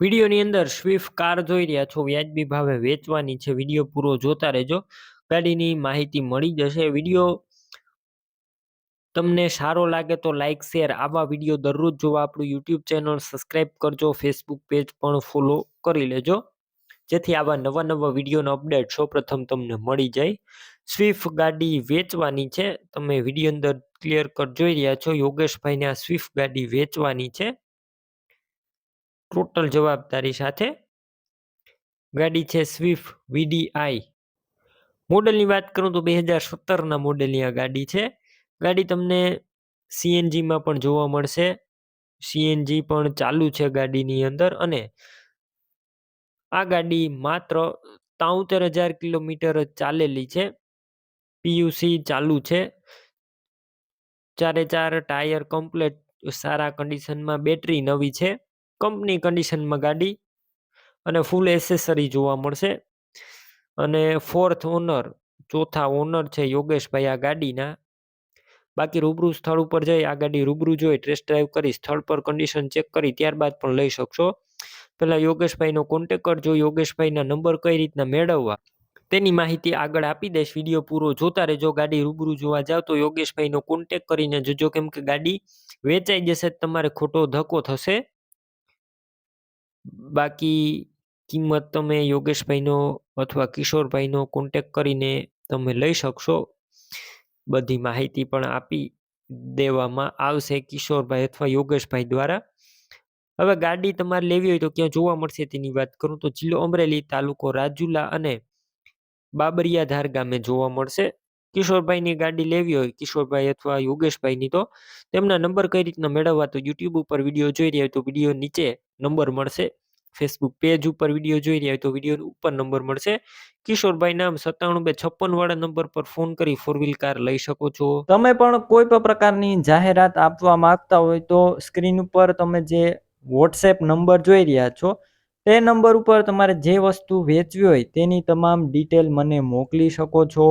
વિડીયોની અંદર Swift car જોઈ રહ્યા છો વ્યાજબી ભાવે વેચવાની છે વીડિયો પૂરો જોતા રહેજો. ગાડીની માહિતી મળી જશે. વીડિયો તમને સારો લાગે તો લાઇક શેર આવા વીડિયો દરરોજ જોવા આપણું યુટ્યુબ ચેનલ સબસ્ક્રાઈબ કરજો. ફેસબુક પેજ પણ ફોલો કરી લેજો. જેથી આવા નવા નવા વિડીયોનો અપડેટ સૌપ્રથમ તમને મળી જાય. સ્વિફ્ટ ગાડી વેચવાની છે. તમે વીડિયો અંદર ક્લિયર કટ જોઈ રહ્યા છો. યોગેશભાઈને આ સ્વિફ્ટ ગાડી વેચવાની છે. ટોટલ જવાબદારી સાથે ગાડી છે સ્વિફ્ટ વીડીઆઈ મોડલની વાત કરું તો બે હજાર સત્તરના મોડલની આ ગાડી છે. ગાડી તમને સીએનજીમાં પણ જોવા મળશે. સીએનજી પણ ચાલુ છે ગાડીની અંદર અને આ ગાડી માત્ર ત્રાઉતેર હજાર કિલોમીટર ચાલેલી છે. પીયુસી ચાલુ છે. ચારે ચાર ટાયર કમ્પ્લેટ સારા કન્ડિશનમાં બેટરી નવી છે. કંપની કન્ડિશનમાં ગાડી અને ફૂલ એસેસરી જોવા મળશે. અને ફોર્થ ઓનર ચોથા ઓનર છે યોગેશભાઈ આ ગાડીના. બાકી રૂબરૂ સ્થળ ઉપર જઈ આ ગાડી રૂબરૂ જોઈ ટેસ્ટ ડ્રાઈવ કરી સ્થળ પર કન્ડિશન ચેક કરી ત્યારબાદ પણ લઈ શકશો. પહેલાં યોગેશભાઈનો કોન્ટેક કરજો, યોગેશભાઈના નંબર કઈ રીતના મેળવવા તેની માહિતી આગળ આપી દઈશ. વીડિયો પૂરો જોતા રહેજો, ગાડી રૂબરૂ જોવા જાવ તો યોગેશભાઈનો કોન્ટેક કરીને જોજો કેમ કે ગાડી વેચાઈ જશે, તમારે ખોટો ધક્કો થશે. બાકી કિંમત તમે યોગેશભાઈનો અથવા કિશોરભાઈનો કોન્ટેક કરીને તમે લઈ શકશો. બધી માહિતી પણ આપી દેવામાં આવશે કિશોરભાઈ અથવા યોગેશભાઈ દ્વારા. હવે ગાડી તમારે લેવી હોય તો ક્યાં જોવા મળશે તેની વાત કરું તો જિલ્લો અમરેલી તાલુકો રાજુલા અને બાબરિયાધાર ગામે જોવા મળશે. કિશોરભાઈની ગાડી લેવી હોય, કિશોરભાઈ અથવા યોગેશભાઈની, તો તેમના નંબર કઈ રીતના મેળવવા? તો યુટ્યુબ ઉપર વીડિયો જોઈ રહ્યા હોય તો વીડિયો નીચે નંબર મળશે. ફેસબુક પેજ ઉપર વીડિયો જોઈ રહ્યા હોય તો વીડિયો ઉપર નંબર મળશે. કિશોરભાઈ નામ સત્તાણું બે છપ્પન વાળા નંબર પર ફોન કરી ફોર વ્હીલ કાર લઈ શકો છો. તમે પણ કોઈ પણ પ્રકારની જાહેરાત આપવા માંગતા હોય તો સ્ક્રીન ઉપર તમે જે વોટ્સએપ નંબર જોઈ રહ્યા છો, તે નંબર ઉપર તમારે જે વસ્તુ વેચવી હોય તેની તમામ ડિટેલ મને મોકલી શકો છો.